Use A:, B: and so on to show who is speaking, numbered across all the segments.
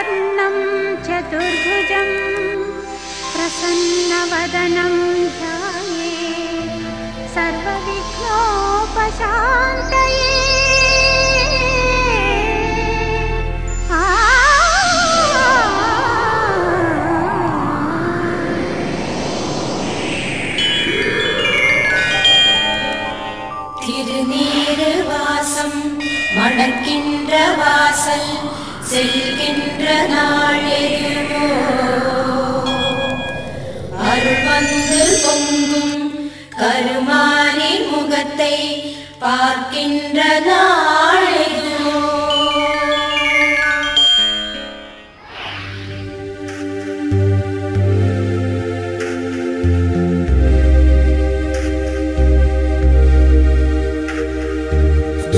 A: शुक्लाम्बरधरं चतुर्भुजं प्रसन्नवदनं ध्याये सर्वविघ्नोपशान्तये आ
B: திருநீறு வாசம் மணக்கின்ற வாசல் செல்கின்ற நாளெதுவோ அருள் வந்து பொங்கும் கருமாரி முகத்தை பார்க்கின்ற நாளெதுவோ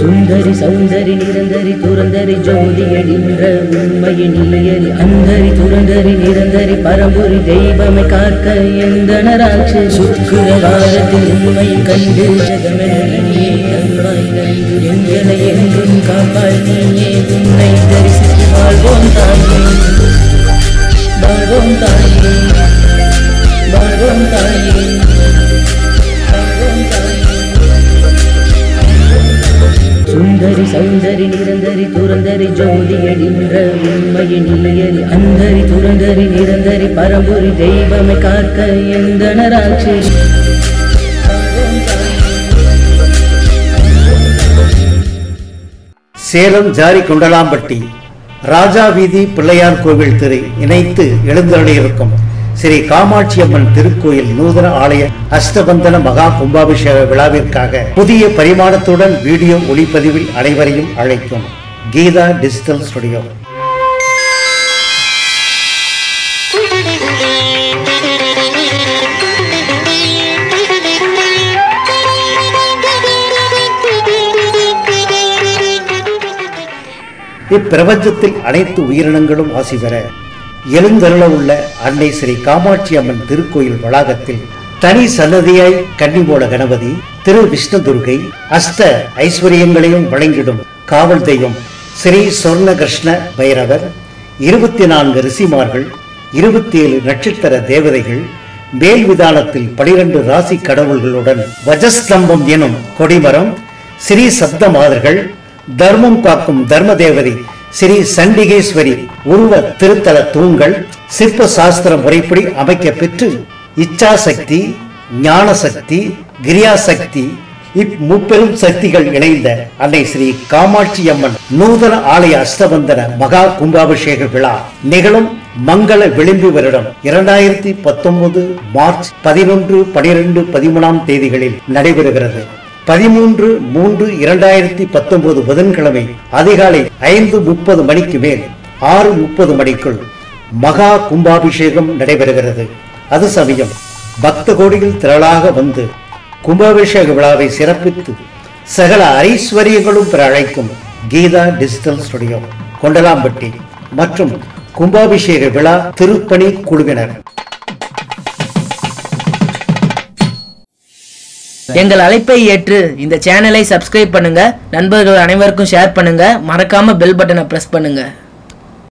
C: சுந்தரி சௌந்தரி நிரந்தரி துரந்தரி ஜோதி எடின்ற உண்மையை இல்லையறி அந்தரி துரந்தரி நிரந்தரி பரம்பொரி தெய்வமை காக்க எந்தனராட்சி? சுக்கிர வாரத்தில் உண்மை கண்டு ஜெகமெனியே தருவாய் நன்று எங்களை என்றும் காப்பாய் நீயே. சௌந்தரி நிரந்தரி துரந்தரி ஜோதி எடின்ற உண்மையை இல்லையறி அந்தரி துரந்தரி நிரந்தரி பரம்பொரி தெய்வமை காக்க எந்தனராட்சி
D: சேலம் ஜாரி குண்டலாம்பட்டி ராஜா வீதி பிள்ளையார் கோவில் திரு இணைத்து எழுந்தருளியிருக்கும். ஸ்ரீ காமாட்சி அம்மன் திருக்கோயில் நூதன ஆலய அஷ்டபந்தன மகா கும்பாபிஷேக விழாவிற்காக புதிய பரிமாணத்துடன் வீடியோ ஒளிப்பதிவில் அனைவரையும் அழைக்கும் கீதா டிஜிட்டல் ஸ்டுடியோ. இப்பிரபஞ்சத்தில் அனைத்து உயிரினங்களும் வாசி பெற எழுந்தருள உள்ள அன்னை ஸ்ரீ காமாட்சி அம்மன் திருக்கோயில் வளாகத்தில் தனி சன்னதியாய் கன்னிபோல கணபதி திரு விஷ்ணு துர்கை அஷ்ட ஐஸ்வர்யங்களையும் வழங்கிடும் காவல் தெய்வம் ஸ்ரீ சொர்ண கிருஷ்ண பைரவர் இருபத்தி நான்கு ரிஷிமார்கள் இருபத்தி ஏழு நட்சத்திர தேவதைகள் மேல் விதானத்தில் பனிரெண்டு ராசி கடவுள்களுடன் வஜஸ்தம்பம் எனும் கொடிமரம் ஸ்ரீ சப்த மாதர்கள் தர்மம் காக்கும் தர்ம தேவதை ஸ்ரீ சண்டிகேஸ்வரி உருவ திருத்தல தூண்கள் சிற்ப சாஸ்திர முறைப்படி அமைக்க பெற்று இச்சாசக்தி ஞான சக்தி கிரியாசக்தி இம்முப்பெரும் சக்திகள் இணைந்த அன்னை ஸ்ரீ காமாட்சி அம்மன் நூதன ஆலய அஷ்டபந்தன மகா கும்பாபிஷேக விழா நிகழும் மங்கள விளிம்பு வருடம் இரண்டாயிரத்தி பத்தொன்பது மார்ச் பதினொன்று பனிரெண்டு பதிமூணாம் தேதிகளில் நடைபெறுகிறது. பதிமூன்று மூன்று இரண்டாயிரத்தி பத்தொன்பது புதன்கிழமை அதிகாலை ஐந்து முப்பது மணிக்கு மேல் ஆறு முப்பது மணிக்குள் மகா கும்பாபிஷேகம் நடைபெறுகிறது. அது சமயம் பக்த கோடியில் திரளாக வந்து கும்பாபிஷேக விழாவை சிறப்பித்து சகல ஐஸ்வர்யங்களும் பெற அழைக்கும் கீதா டிஜிட்டல் ஸ்டுடியோ கொண்டலாம்பட்டி மற்றும் கும்பாபிஷேக விழா திருப்பணி குழுவினர்.
C: எங்கள் அழைப்பை ஏற்று இந்த சேனலை சப்ஸ்கிரைப் பண்ணுங்க. நண்பர்கள் அனைவருக்கும் ஷேர் பண்ணுங்க. மறக்காம பெல் பட்டனை பிரஸ் பண்ணுங்க.